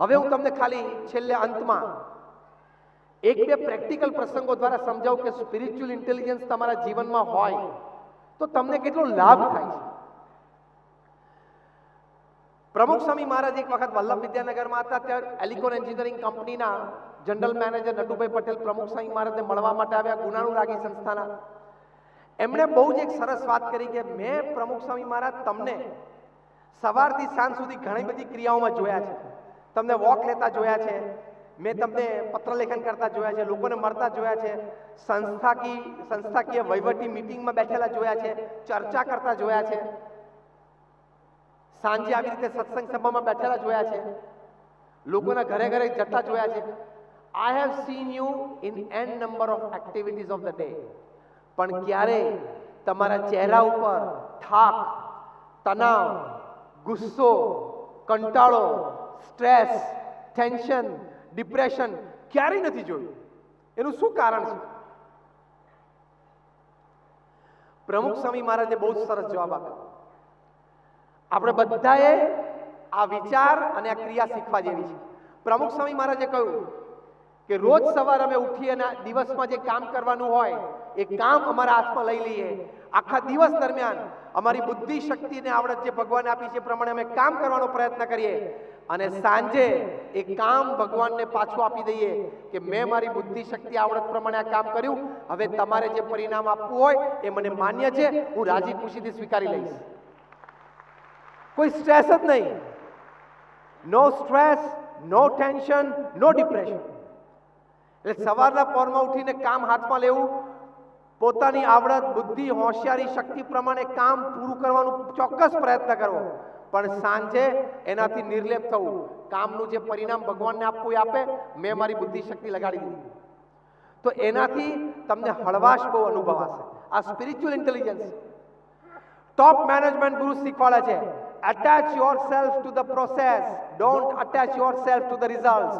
હવે હું તમને ખાલી છેલ્લે અંતમાં એક બે પ્રેક્ટિકલ પ્રસંગો દ્વારા સમજાવું કે સ્પિરિચ્યુઅલ ઇન્ટેલિજન્સ તમારા જીવનમાં હોય તો તમને કેટલો લાભ થાય છે? પ્રમુખ સ્વામી મહારાજ એક વખત વલ્લભ વિદ્યાનગરમાં હતા ત્યારે એલિકોન એન્જિનિયરિંગ કંપનીના જનરલ મેનેજર નટુભાઈ પટેલ પ્રમુખ સ્વામી મહારાજને મળવા માટે આવ્યા, ગુનાનું રાગી સંસ્થાના. એમણે બહુ જ એક સરસ વાત કરી કે મેં પ્રમુખ સ્વામી મહારાજ તમને સવારથી સાંજ સુધી ઘણી બધી ક્રિયાઓમાં જોયા છે. તમને વોક લેતા જોયા છે. મેં તમને પત્ર લેખન કરતા જોયા છે, લોકોને મળતા જોયા છે. સંસ્થાકી, સંસ્થાકીય વહીવટી મિટિંગમાં બેઠેલા જોયા છે, ચર્ચા કરતા જોયા છે. સાંજે આવી રીતે સત્સંગ સભામાં બેઠેલા જોયા છે. લોકોના ઘરે ઘરે જતા જોયા છે. I have seen you in an number of activities of the day પણ ક્યારે તમારા ચહેરા ઉપર થાક, તણાવ, ગુસ્સો, કંટાળો સ્ટ્રેસ, ટેન્શન, ડિપ્રેશન ક્યારેય નથી જોયું. એનું શું કારણ છે? પ્રમુખ સ્વામી મહારાજે બહુ સરસ જવાબ આપ્યો. આપણે બધાએ આ વિચાર અને આ ક્રિયા શીખવા જેવી છે. પ્રમુખ સ્વામી મહારાજે કહ્યું કે રોજ સવારે અમે ઉઠીએ અને દિવસમાં જે કામ કરવાનું હોય, એ કામ અમારા હાથમાં લઈ લઈએ. આખા દિવસ દરમિયાન અમારી બુદ્ધિ શક્તિ ને આવડત જે ભગવાન આપી છે પ્રમાણે અમે કામ કરવાનો પ્રયત્ન કરીએ. અને સાંજે એ કામ ભગવાનને પાછું આપી દઈએ કે મેં મારી બુદ્ધિ શક્તિ આવડત પ્રમાણે આ કામ કર્યું. હવે તમારે જે પરિણામ આપવું હોય એ મને માન્ય છે. હું રાજી ખુશીથી સ્વીકારી લઈશ. કોઈ સ્ટ્રેસ જ નહીં. No stress, no tension, no depression. એટલે સવારના પોરમાં ઉઠીને કામ હાથમાં લેવું પોતાની આવડત, બુદ્ધિ, હોશિયારી, શક્તિ પ્રમાણે કામ પૂરું કરવાનું ચોક્કસ પ્રયત્ન કરવો. પણ સાંજે એનાથી નિર્લેપ થવું. કામનું જે પરિણામ ભગવાનને આપવું એ આપે, મેં મારી બુદ્ધિ શક્તિ લગાડી દીધી. તો એનાથી તમને હળવાશ બહુ અનુભવાશે. આ સ્પિરિચ્યુઅલ ઇન્ટેલિજન્સ ટોપ મેનેજમેન્ટ ગુરુ શીખવાડે છે. Attach yourself to the process don't attach yourself to the result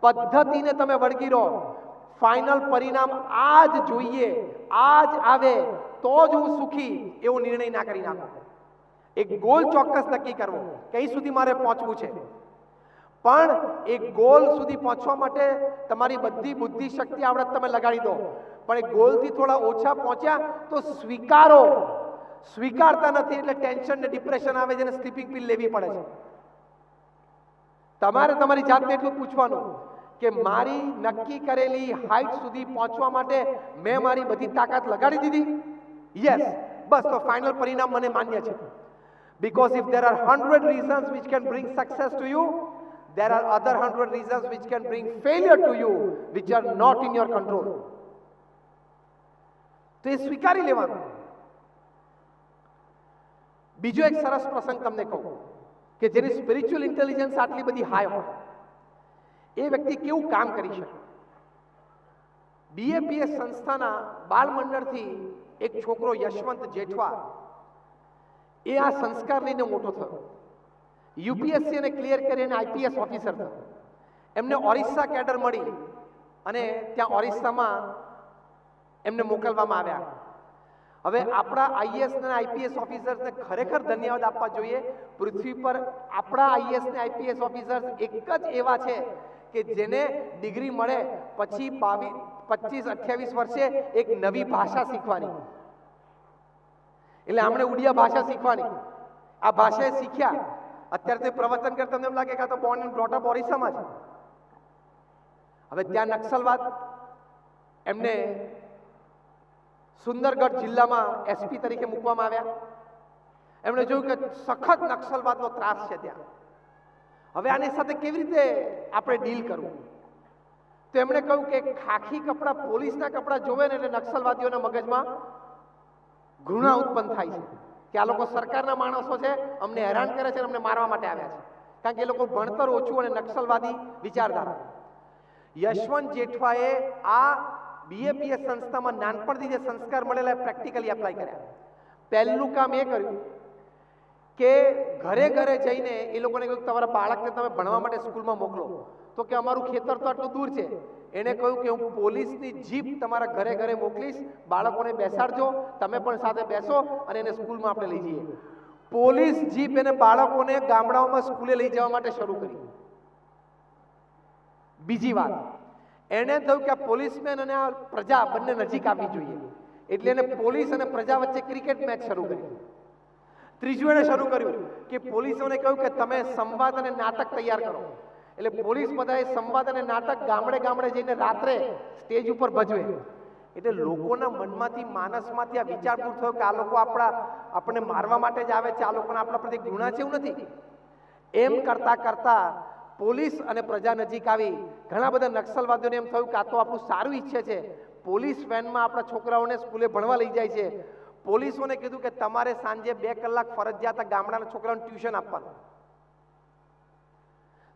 પદ્ધતિને તમે વળગી રહો. ફાઇનલ પરિણામ આજ જોઈએ, આજ આવે, તો જ હું સુખી એવો નિર્ણય ના કરી નાખો. એક ગોલ ચોક્કસ નક્કી કરવો, કઈ સુધી મારે પહોંચવું છે? પણ એ ગોલ સુધી પહોંચવા માટે તમારી બધી બુદ્ધિ શક્તિ આવડત તમે લગાડી દો. પણ એ ગોલથી થોડા ઓછા પહોંચ્યા તો સ્વીકારો. સ્વીકારતા નથી એટલે ટેન્શન ને ડિપ્રેશન આવે છે અને સ્લીપિંગ પિલ લેવી પડે છે. તમારે તમારી જાતને એટલું પૂછવાનું. કે મારી નક્કી કરેલી હાઈટ સુધી પહોંચવા માટે મેં મારી બધી તાકાત લગાડી દીધી યસ બસ તો ફાઇનલ પરિણામ મને માન્ય છે because if there are 100 reasons which can bring success to you there are other 100 reasons which can bring failure to you which are not in your control તો એ સ્વીકારી લેવાનું બીજો એક સરસ પ્રસંગ તમને કહું કે જેની સ્પિરિચ્યુઅલ ઇન્ટેલિજન્સ આટલી બધી હાઈ હોય એ વ્યક્તિ કેવું કામ કરી શકે? બીએપીએસ સંસ્થાના બાળમંડળથી એક છોકરો યશવંત જેઠવા, એ આ સંસ્કાર લઈને મોટો થયો. યુપીએસસી અને ક્લિયર કરી અને આઈપીએસ ઓફિસર થયો. એમને ઓરિસ્સા કેડર મળી અને ત્યાં ઓરિસ્સામાં એમને મોકલવામાં આવ્યા. હવે આપણા આઈએસ અને આઈપીએસ ઓફિસર્સને ખરેખર ધન્યવાદ આપવા જોઈએ. પૃથ્વી પર આપણા આઈએસ ને આઈપીએસ ઓફિસર્સ એક જ એવા છે કે જેને ડિગ્રી મળે પછી બાવીસ પચીસ, અઠ્યાવીસ વર્ષે એક નવી ભાષા શીખવાની. એટલે આપણે ઉડિયા ભાષા શીખવાની. આ ભાષા શીખ્યા. અત્યારે તે પ્રવચન કરતા તમને એમ લાગે કે આ તો બોર્ન એન્ડ બ્રોટ અપ ઓરિસ્સામાં છે. હવે ત્યાં નક્સલવાદ. એમને સુંદરગઢ જિલ્લામાં એસપી તરીકે મૂકવામાં આવ્યા. એમણે જોયું કે સખત નક્સલવાદનો ત્રાસ છે ત્યાં. હવે આની સાથે કેવી રીતે આપણે ડીલ કરવું? તો એમણે કહ્યું કે ખાખી કપડાં પોલીસના કપડાં જોવે ને એટલે નક્સલવાદીઓના મગજમાં ઘૃણા ઉત્પન્ન થાય છે. કે આ લોકો સરકારના માણસો છે, અમને હેરાન કરે છે અમને મારવા માટે આવ્યા છે. કારણ કે એ લોકો ભણતર ઓછું અને નક્સલવાદી વિચારધારા. યશવંત જેઠવાએ આ બીએપીએસ સંસ્થામાં નાનપણથી જે સંસ્કાર મળેલા પ્રેક્ટિકલી એપ્લાય કર્યા. પહેલું કામ એ કર્યું કે ઘરે ઘરે જઈને એ લોકોને કહ્યું તમારા બાળકને તમે ભણવા માટે સ્કૂલમાં મોકલો. તો કે અમારું ખેતર તો આટલું દૂર છે. એણે કહ્યું કે હું પોલીસની જીપ તમારા ઘરે ઘરે મોકલીશ, બાળકોને બેસાડજો, તમે પણ સાથે બેસો અને એને સ્કૂલમાં આપણે લઈ જઈએ. પોલીસ જીપ એને બાળકોને ગામડાઓમાં સ્કૂલે લઈ જવા માટે શરૂ કરી. બીજી વાત એને થયું કે આ પોલીસમેન અને આ પ્રજા બંને નજીક આવવી જોઈએ. એટલે એને પોલીસ અને પ્રજા વચ્ચે ક્રિકેટ મેચ શરૂ કરી. ત્રીજું એણે શરૂ કર્યું કે પોલીસોને કહ્યું કે તમે સંવાદ અને નાટક તૈયાર કરો. એટલે પોલીસ બધાએ સંવાદ અને નાટક ગામડે ગામડે જઈને રાત્રે સ્ટેજ ઉપર ભજવે. એટલે લોકોના મનમાંથી, માનસમાંથી આ વિચાર પૂર થયો કે આ લોકો આપણા, આપણને મારવા માટે જ આવે છે, આ લોકોને આપણા પ્રત્યે ગુણા છે એવું નથી. એમ કરતા કરતા પોલીસ અને પ્રજા નજીક આવી. ઘણા બધા નક્સલવાદીઓને એમ થયું કે આ તો આપણું સારું ઈચ્છે છે. પોલીસ વેનમાં આપણા છોકરાઓને સ્કૂલે ભણવા લઈ જાય છે. પોલીસોને કીધું કે તમારે સાંજે બે કલાક ફરજિયાત ગામડાના છોકરાઓને ટ્યુશન આપવાનું.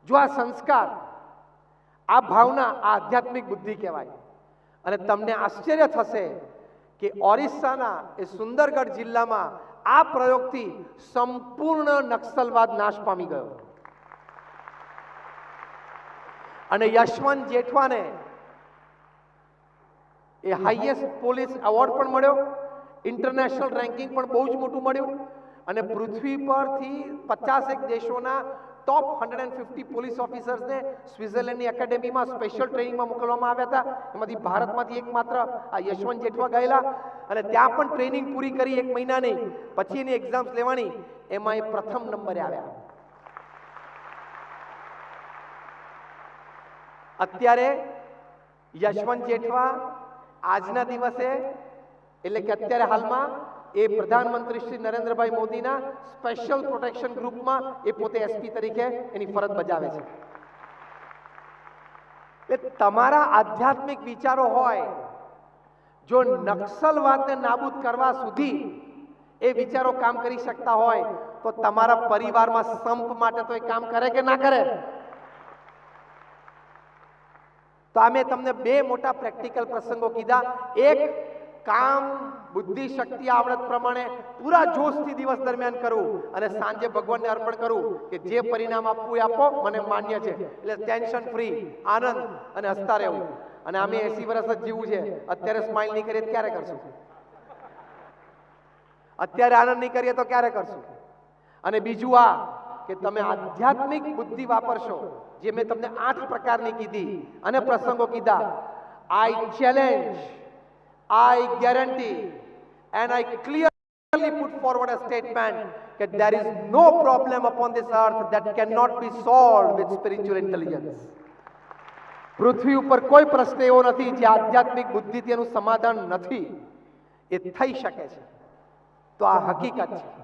જો આ સંસ્કાર, આ ભાવના, આ આધ્યાત્મિક બુદ્ધિ કહેવાય. અને તમને આશ્ચર્ય થશે કે ઓરિસ્સાના એ સુંદરગઢ જિલ્લામાં આ પ્રયોગથી સંપૂર્ણ નક્સલવાદ નાશ પામી ગયો. અને યશવંત જેઠવાને એ હાઈએસ્ટ પોલીસ એવોર્ડ પણ મળ્યો. ઇન્ટરનેશનલ રેન્કિંગ પણ બહુ જ મોટું મળ્યું. અને પૃથ્વી પરથી પચાસેક દેશોના top hundred and fifty police ઓફિસર્સને સ્વિટ્ઝરલેન્ડની એકેડેમીમાં સ્પેશિયલ ટ્રેનિંગમાં મોકલવામાં આવ્યા હતા. એમાંથી ભારતમાંથી એકમાત્ર આ યશવંત જેઠવા ગયેલા. અને ત્યાં પણ ટ્રેનિંગ પૂરી કરી એક મહિનાની. પછી એની એક્ઝામ્સ લેવાની. એમાં એ પ્રથમ નંબરે આવ્યા. અત્યારે યશવંત જેઠવા આજના દિવસે એટલે કે અત્યારે હાલમાં એ પ્રધાનમંત્રી શ્રી નરેન્દ્રભાઈ મોદીના સ્પેશિયલ પ્રોટેક્શન ગ્રુપમાં એ પોતે એસપી તરીકે એની ફરજ બજાવે છે. એટલે તમારા આધ્યાત્મિક વિચારો હોય, જો નક્સલવાદને નાબૂદ કરવા સુધી એ વિચારો કામ કરી શકતા હોય, તો તમારા પરિવારમાં સંપ માટે તો એ કામ કરે કે ના કરે? તો આ મેં તમને બે મોટા પ્રેક્ટિકલ પ્રસંગો કીધા. એક કામ, બુદ્ધિ, શક્તિ, આવડત પ્રમાણે પૂરા જોશથી દિવસ દરમિયાન કરવું અને સાંજે ભગવાનને અર્પણ કરવું કે જે પરિણામ આપવું એ આપો, મને માન્ય છે. એટલે ટેન્શન ફ્રી આનંદ અને હસતા રહેવું. અને અમે એસી વર્ષ જ જીવવું છે. અત્યારે સ્માઇલ નહીં કરીએ ક્યારે કરશું? અત્યારે આનંદ નહીં કરીએ તો ક્યારે કરશું? અને બીજું આ કે તમે આધ્યાત્મિક બુદ્ધિ વાપરશો, જે મેં તમને આઠ પ્રકારની કીધી અને પ્રસંગો કીધા. I challenge I guarantee and I clearly put forward a statement કે there is no problem upon this earth that cannot be solved with spiritual intelligence. પૃથ્વી ઉપર કોઈ પ્રશ્ન એવો નથી જે આધ્યાત્મિક બુદ્ધિથી એનું સમાધાન નથી. એ થઈ શકે છે. તો આ હકીકત છે.